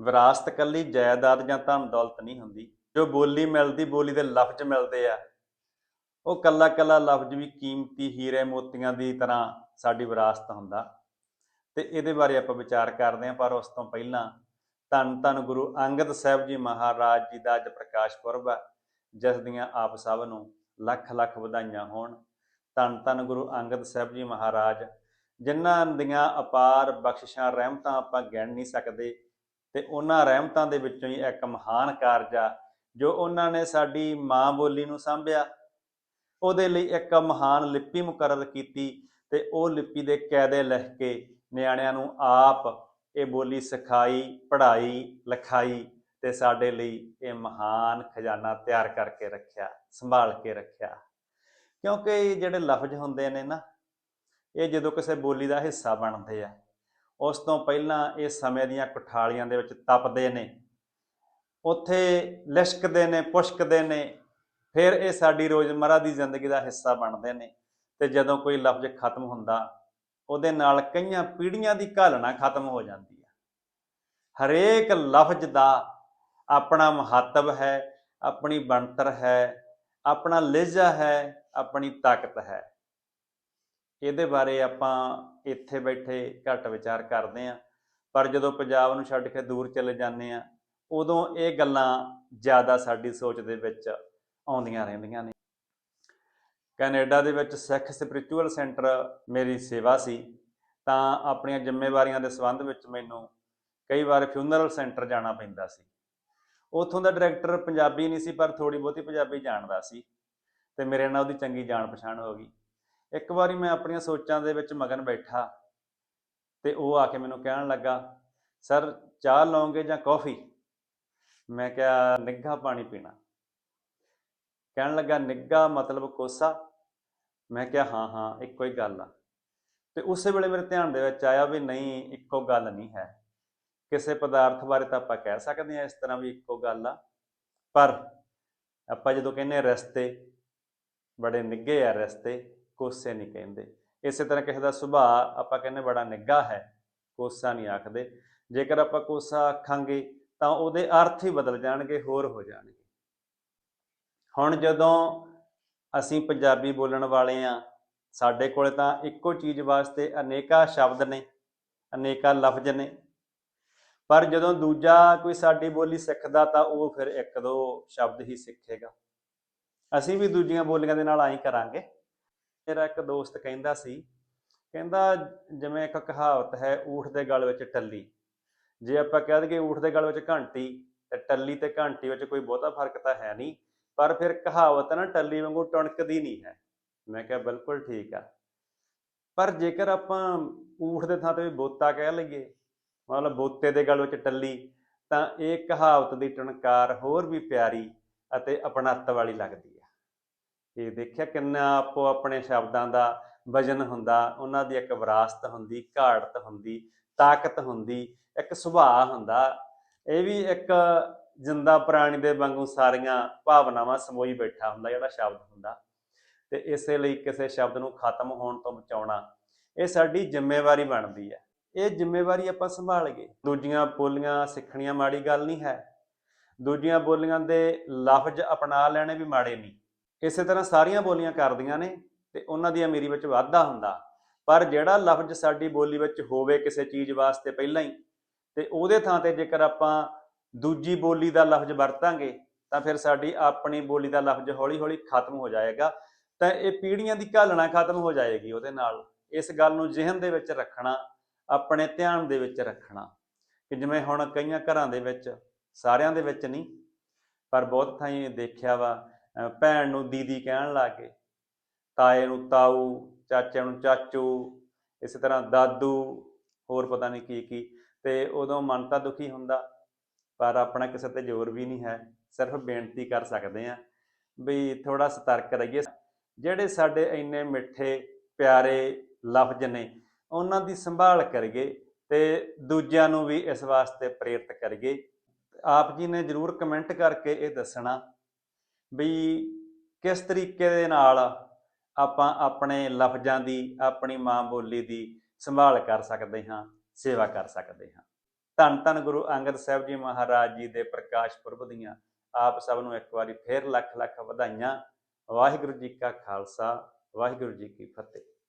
ਵਿਰਾਸਤ ਕੱਲੀ ਜਾਇਦਾਦ ਜਾਂ ਧਨ ਦੌਲਤ ਨਹੀਂ ਹੁੰਦੀ, ਜੋ ਬੋਲੀ ਮਿਲਦੀ ਬੋਲੀ ਦੇ ਲਫ਼ਜ਼ ਮਿਲਦੇ ਆ। ਉਹ ਕੱਲਾ ਕੱਲਾ ਲਫ਼ਜ਼ ਵੀ ਕੀਮਤੀ ਹੀਰੇ ਮੋਤੀਆਂ ਦੀ ਤਰ੍ਹਾਂ ਸਾਡੀ ਵਿਰਾਸਤ ਹੁੰਦਾ। ਤੇ ਇਹਦੇ ਬਾਰੇ ਆਪਾਂ ਵਿਚਾਰ ਕਰਦੇ ਹਾਂ, ਪਰ ਉਸ ਤੋਂ ਪਹਿਲਾਂ ਧੰਨ ਧੰਨ ਗੁਰੂ ਅੰਗਦ ਸਾਹਿਬ ਜੀ ਮਹਾਰਾਜ ਜੀ ਦਾ ਅੱਜ ਪ੍ਰਕਾਸ਼ ਪੁਰਬ ਹੈ ਜਿਸ ਦੀਆਂ ਆਪ ਸਭ ਨੂੰ ਲੱਖ ਲੱਖ ਵਧਾਈਆਂ ਹੋਣ। ਧੰਨ ਧੰਨ ਗੁਰੂ ਅੰਗਦ ਸਾਹਿਬ ਜੀ ਮਹਾਰਾਜ, ਜਿਨ੍ਹਾਂ ਦੀਆਂ ਅਪਾਰ ਬਖਸ਼ਿਸ਼ਾਂ, ਰਹਿਮਤਾਂ ਆਪਾਂ ਗਿਣ ਨਹੀਂ ਸਕਦੇ ਤੇ ਉਹਨਾਂ ਰਹਿਮਤਾਂ ਦੇ ਵਿੱਚੋਂ ਹੀ ਇੱਕ ਮਹਾਨ ਕਾਰਜ ਆ, ਜੋ ਉਹਨਾਂ ਨੇ ਸਾਡੀ ਮਾਂ ਬੋਲੀ ਨੂੰ ਸੰਭਿਆ। ਉਹਦੇ ਲਈ ਇੱਕ ਮਹਾਨ ਲਿਪੀ ਮੁਕਰਰ ਕੀਤੀ ਤੇ ਉਹ ਲਿਪੀ ਦੇ ਕਾਇਦੇ ਲਿਖ ਕੇ ਨਿਆਣਿਆਂ ਨੂੰ ਆਪ ਇਹ ਬੋਲੀ ਸਿਖਾਈ, ਪੜ੍ਹਾਈ, ਲਿਖਾਈ ਤੇ ਸਾਡੇ ਲਈ ਇਹ ਮਹਾਨ ਖਜ਼ਾਨਾ ਤਿਆਰ ਕਰਕੇ ਰੱਖਿਆ, ਸੰਭਾਲ ਕੇ ਰੱਖਿਆ। ਕਿਉਂਕਿ ਜਿਹੜੇ ਲਫ਼ਜ਼ ਹੁੰਦੇ ਨੇ ਨਾ, ਇਹ ਜਦੋਂ ਕਿਸੇ ਬੋਲੀ ਦਾ ਹਿੱਸਾ ਬਣਦੇ ਆ ਉਸ ਤੋਂ ਪਹਿਲਾਂ ਇਹ ਸਮੇਂ ਦੀਆਂ ਕੁਠਾਲੀਆਂ ਦੇ ਵਿੱਚ ਤਪਦੇ ਨੇ। ਉੱਥੇ ਲਿਸ਼ਕਦੇ ਨੇ, ਪੁਸ਼ਕਦੇ ਨੇ, ਫਿਰ ਇਹ ਸਾਡੀ ਰੋਜ਼ਮਰਾ ਦੀ ਜ਼ਿੰਦਗੀ ਦਾ ਹਿੱਸਾ ਬਣਦੇ ਨੇ ਤੇ ਜਦੋਂ ਕੋਈ ਲਫ਼ਜ਼ ਖਤਮ ਹੁੰਦਾ, ਉਹਦੇ ਨਾਲ ਕਈਆਂ ਪੀੜ੍ਹੀਆਂ ਦੀ ਘਾਲਣਾ ਖਤਮ ਹੋ ਜਾਂਦੀ ਹੈ ਹਰੇਕ ਲਫ਼ਜ਼ ਦਾ ਆਪਣਾ ਮਹੱਤਵ ਹੈ, ਆਪਣੀ ਬਣਤਰ ਹੈ, ਆਪਣਾ ਲਹਿਜਾ ਹੈ, ਆਪਣੀ ਤਾਕਤ ਹੈ। ਇਹਦੇ ਬਾਰੇ ਆਪਾਂ ਇੱਥੇ ਬੈਠੇ ਘੱਟ ਵਿਚਾਰ ਕਰਦੇ ਆਂ ਪਰ ਜਦੋਂ ਪੰਜਾਬ ਨੂੰ ਛੱਡ ਕੇ ਦੂਰ ਚਲੇ ਜਾਂਦੇ ਆ ਉਦੋਂ ਇਹ ਗੱਲਾਂ ਜ਼ਿਆਦਾ ਸਾਡੀ ਸੋਚ ਦੇ ਵਿੱਚ ਆਉਂਦੀਆਂ ਰਹਿੰਦੀਆਂ ਨੇ। ਕੈਨੇਡਾ ਦੇ ਵਿੱਚ ਸਿੱਖ ਸਪਿਰਚੁਅਲ ਸੈਂਟਰ ਮੇਰੀ ਸੇਵਾ ਸੀ। ਤਾਂ ਆਪਣੀਆਂ ਜ਼ਿੰਮੇਵਾਰੀਆਂ ਦੇ ਸੰਬੰਧ ਵਿੱਚ ਮੈਨੂੰ ਕਈ ਵਾਰ ਫਿਊਨਰਲ ਸੈਂਟਰ ਜਾਣਾ ਪੈਂਦਾ ਸੀ। ਉੱਥੋਂ ਦਾ ਡਾਇਰੈਕਟਰ ਪੰਜਾਬੀ ਨਹੀਂ ਸੀ, ਪਰ ਥੋੜੀ ਬਹੁਤੀ ਪੰਜਾਬੀ ਜਾਣਦਾ ਸੀ। ਤੇ ਮੇਰੇ ਨਾਲ ਉਹਦੀ ਚੰਗੀ ਜਾਣ ਪਛਾਣ ਹੋ ਗਈ। ਇੱਕ ਵਾਰੀ ਮੈਂ ਆਪਣੀਆਂ ਸੋਚਾਂ ਦੇ ਵਿੱਚ ਮਗਨ ਬੈਠਾ ਤੇ ਉਹ ਆ ਕੇ ਮੈਨੂੰ ਕਹਿਣ ਲੱਗਾ, ਸਰ, ਚਾਹ ਲਓਗੇ ਜਾਂ ਕੌਫੀ? ਮੈਂ ਕਿਹਾ, ਨਿੱਘਾ ਪਾਣੀ ਪੀਣਾ। ਕਹਿਣ ਲੱਗਾ, ਨਿੱਘਾ ਮਤਲਬ ਕੋਸਾ? ਮੈਂ ਕਿਹਾ, ਹਾਂ ਹਾਂ, ਇੱਕੋ ਹੀ ਗੱਲ ਆ। ਤੇ ਉਸੇ ਵੇਲੇ ਮੇਰੇ ਧਿਆਨ ਦੇ ਵਿੱਚ ਆਇਆ ਵੀ ਨਹੀਂ, ਇੱਕੋ ਗੱਲ ਨਹੀਂ ਹੈ। ਕਿਸੇ ਪਦਾਰਥ ਬਾਰੇ ਤਾਂ ਆਪਾਂ ਕਹਿ ਸਕਦੇ ਹਾਂ ਇਸ ਤਰ੍ਹਾਂ ਵੀ ਇੱਕੋ ਗੱਲ ਆ। ਪਰ ਆਪਾਂ ਜਦੋਂ ਕਹਿੰਦੇ ਹਾਂ ਰਸਤੇ, ਬੜੇ ਨਿੱਘੇ ਆ ਰਸਤੇ ਕੋਸੇ ਨਹੀਂ ਕਹਿੰਦੇ। ਇਸੇ ਤਰ੍ਹਾਂ ਕਿਸੇ ਦਾ ਸੁਭਾਅ ਆਪਾਂ ਕਹਿੰਦੇ ਬੜਾ ਨਿੱਘਾ ਹੈ, ਕੋਸਾ ਨਹੀਂ ਆਖਦੇ। ਜੇਕਰ ਆਪਾਂ ਕੋਸਾ ਆਖਾਂਗੇ ਤਾਂ ਉਹਦੇ ਅਰਥ ਹੀ ਬਦਲ ਜਾਣਗੇ, ਹੋਰ ਹੋ ਜਾਣਗੇ। ਹੁਣ ਜਦੋਂ ਅਸੀਂ ਪੰਜਾਬੀ ਬੋਲਣ ਵਾਲੇ ਆ ਸਾਡੇ ਕੋਲੇ ਤਾਂ ਇੱਕੋ ਚੀਜ਼ ਵਾਸਤੇ ਅਨੇਕਾਂ ਸ਼ਬਦ ਨੇ, ਅਨੇਕਾਂ ਲਫ਼ਜ਼ ਨੇ। ਪਰ ਜਦੋਂ ਦੂਜਾ ਕੋਈ ਸਾਡੀ ਬੋਲੀ ਸਿੱਖਦਾ ਤਾਂ ਉਹ ਫਿਰ ਇੱਕ ਦੋ ਸ਼ਬਦ ਹੀ ਸਿੱਖੇਗਾ। ਅਸੀਂ ਵੀ ਦੂਜੀਆਂ ਬੋਲੀਆਂ ਦੇ ਨਾਲ ਆਈ ਕਰਾਂਗੇ। ਮੇਰਾ ਇੱਕ ਦੋਸਤ ਕਹਿੰਦਾ ਸੀ, ਕਹਿੰਦਾ ਜਿਵੇਂ ਇੱਕ ਕਹਾਵਤ ਹੈ, ਊਠ ਦੇ ਗਲ ਵਿੱਚ ਟੱਲੀ। ਜੇ ਆਪਾਂ ਕਹਿ ਦਈਏ ਊਠ ਦੇ ਗਲ ਵਿੱਚ ਘੰਟੀ, ਤੇ ਟੱਲੀ ਤੇ ਘੰਟੀ ਵਿੱਚ ਕੋਈ ਬਹੁਤਾ ਫ਼ਰਕ ਤਾਂ ਹੈ ਨਹੀਂ, ਪਰ ਫਿਰ ਕਹਾਵਤ ਨਾ, ਟੱਲੀ ਵਾਂਗੂ ਟਣਕਦੀ ਨਹੀਂ ਹੈ। ਮੈਂ ਕਿਹਾ ਬਿਲਕੁਲ ਠੀਕ ਆ। ਪਰ ਜੇਕਰ ਆਪਾਂ ਊਠ ਦੇ ਥਾਂ ਤੇ ਵੀ ਬੋਤਾ ਕਹਿ ਲਈਏ, ਮਤਲਬ ਬੋਤੇ ਦੇ ਗਲ ਵਿੱਚ ਟੱਲੀ, ਤਾਂ ਇਹ ਕਹਾਵਤ ਦੀ ਟਣਕਾਰ ਹੋਰ ਵੀ ਪਿਆਰੀ ਅਤੇ ਅਪਣੱਤ ਵਾਲੀ ਲੱਗਦੀ ਹੈ। ਇਹ ਦੇਖਿਆ ਕਿੰਨਾ ਆਪੋ ਆਪਣੇ ਸ਼ਬਦਾਂ ਦਾ ਵਜਨ ਹੁੰਦਾ, ਉਹਨਾਂ ਦੀ ਇੱਕ ਵਿਰਾਸਤ ਹੁੰਦੀ, ਘਾੜਤ ਹੁੰਦੀ, ਤਾਕਤ ਹੁੰਦੀ, ਇੱਕ ਸੁਭਾਅ ਹੁੰਦਾ। ਇਹ ਵੀ ਇੱਕ ਜਿੰਦਾ ਪ੍ਰਾਣੀ ਦੇ ਵਾਂਗੂ ਸਾਰੀਆਂ ਭਾਵਨਾਵਾਂ ਸਮੋਈ ਬੈਠਾ ਹੁੰਦਾ, ਜਿਹੜਾ ਸ਼ਬਦ ਹੁੰਦਾ। ਤੇ ਇਸੇ ਲਈ ਕਿਸੇ ਸ਼ਬਦ ਨੂੰ ਖਤਮ ਹੋਣ ਤੋਂ ਬਚਾਉਣਾ, ਇਹ ਸਾਡੀ ਜ਼ਿੰਮੇਵਾਰੀ ਬਣਦੀ ਹੈ। ਇਹ ਜ਼ਿੰਮੇਵਾਰੀ ਆਪਾਂ ਸੰਭਾਲਗੇ ਦੂਜੀਆਂ ਬੋਲੀਆਂ ਸਿੱਖਣੀਆਂ ਮਾੜੀ ਗੱਲ ਨਹੀਂ ਹੈ। ਦੂਜੀਆਂ ਬੋਲੀਆਂ ਦੇ ਲਫ਼ਜ਼ ਅਪਣਾ ਲੈਣੇ ਵੀ ਮਾੜੇ ਨਹੀਂ। ਇਸੇ ਤਰ੍ਹਾਂ ਸਾਰੀਆਂ ਬੋਲੀਆਂ ਕਰਦੀਆਂ ਨੇ ਤੇ ਉਹਨਾਂ ਦੀ ਅਮੀਰੀ ਵਿੱਚ ਵਾਧਾ ਹੁੰਦਾ। ਪਰ ਜਿਹੜਾ ਲਫ਼ਜ਼ ਸਾਡੀ ਬੋਲੀ ਵਿੱਚ ਹੋਵੇ ਕਿਸੇ ਚੀਜ਼ ਵਾਸਤੇ ਪਹਿਲਾਂ ਹੀ, ਤੇ ਉਹਦੇ ਥਾਂ ਤੇ ਜੇਕਰ ਆਪਾਂ ਦੂਜੀ ਬੋਲੀ ਦਾ ਲਫ਼ਜ਼ ਵਰਤਾਂਗੇ, ਤਾਂ ਫਿਰ ਸਾਡੀ ਆਪਣੀ ਬੋਲੀ ਦਾ ਲਫ਼ਜ਼ ਹੌਲੀ-ਹੌਲੀ ਖਤਮ ਹੋ ਜਾਏਗਾ, ਤਾਂ ਇਹ ਪੀੜ੍ਹੀਆਂ ਦੀ ਘਾਲਣਾ ਖਤਮ ਹੋ ਜਾਏਗੀ ਉਹਦੇ ਨਾਲ। ਇਸ ਗੱਲ ਨੂੰ ਜ਼ਿਹਨ ਦੇ ਵਿੱਚ ਰੱਖਣਾ, ਆਪਣੇ ਧਿਆਨ ਦੇ ਵਿੱਚ ਰੱਖਣਾ, ਕਿ ਜਿਵੇਂ ਹੁਣ ਕਈਆਂ ਘਰਾਂ ਦੇ ਵਿੱਚ, ਸਾਰਿਆਂ ਦੇ ਵਿੱਚ ਨਹੀਂ, ਪਰ ਬਹੁਤ ਥਾਈਂ ਦੇਖਿਆ ਵਾ ਭੈਣ ਨੂੰ ਦੀਦੀ ਕਹਿਣ ਲੱਗ ਗਏ ਤਾਏ ਨੂੰ ਤਾਊ, ਚਾਚੇ ਨੂੰ ਚਾਚੂ, ਇਸੇ ਤਰ੍ਹਾਂ ਦਾਦੂ, ਹੋਰ ਪਤਾ ਨਹੀਂ ਕੀ ਕੀ, ਤੇ ਉਦੋਂ ਮਨ ਤਾਂ ਦੁਖੀ ਹੁੰਦਾ, ਪਰ ਆਪਣਾ ਕਿਸੇ ਤੇ ਜ਼ੋਰ ਵੀ ਨਹੀਂ ਹੈ, ਸਿਰਫ ਬੇਨਤੀ ਕਰ ਸਕਦੇ ਆ ਵੀ ਥੋੜਾ ਸਤਰਕ ਰਹੀਏ। ਜਿਹੜੇ ਸਾਡੇ ਇੰਨੇ ਮਿੱਠੇ, ਪਿਆਰੇ ਲਫ਼ਜ਼ ਨੇ, ਉਹਨਾਂ ਦੀ ਸੰਭਾਲ ਕਰੀਏ ਤੇ ਦੂਜਿਆਂ ਨੂੰ ਵੀ ਇਸ ਵਾਸਤੇ ਪ੍ਰੇਰਿਤ ਕਰੀਏ। ਆਪ ਜੀ ਨੇ ਜਰੂਰ ਕਮੈਂਟ ਕਰਕੇ ਇਹ ਦੱਸਣਾ ਵੀ ਕਿਸ ਤਰੀਕੇ ਦੇ ਨਾਲ ਆਪਾਂ ਆਪਣੇ ਲਫ਼ਜ਼ਾਂ ਦੀ, ਆਪਣੀ ਮਾਂ ਬੋਲੀ ਦੀ ਸੰਭਾਲ ਕਰ ਸਕਦੇ ਹਾਂ, ਸੇਵਾ ਕਰ ਸਕਦੇ ਹਾਂ। ਧੰਨ ਧੰਨ ਗੁਰੂ ਅੰਗਦ ਸਾਹਿਬ ਜੀ ਮਹਾਰਾਜ ਜੀ ਦੇ ਪ੍ਰਕਾਸ਼ ਪੁਰਬ ਦੀਆਂ ਆਪ ਸਭ ਨੂੰ ਇੱਕ ਵਾਰੀ ਫੇਰ ਲੱਖ ਲੱਖ ਵਧਾਈਆਂ। ਵਾਹਿਗੁਰੂ ਜੀ ਕਾ ਖਾਲਸਾ, ਵਾਹਿਗੁਰੂ ਜੀ ਕੀ ਫਤਿਹ।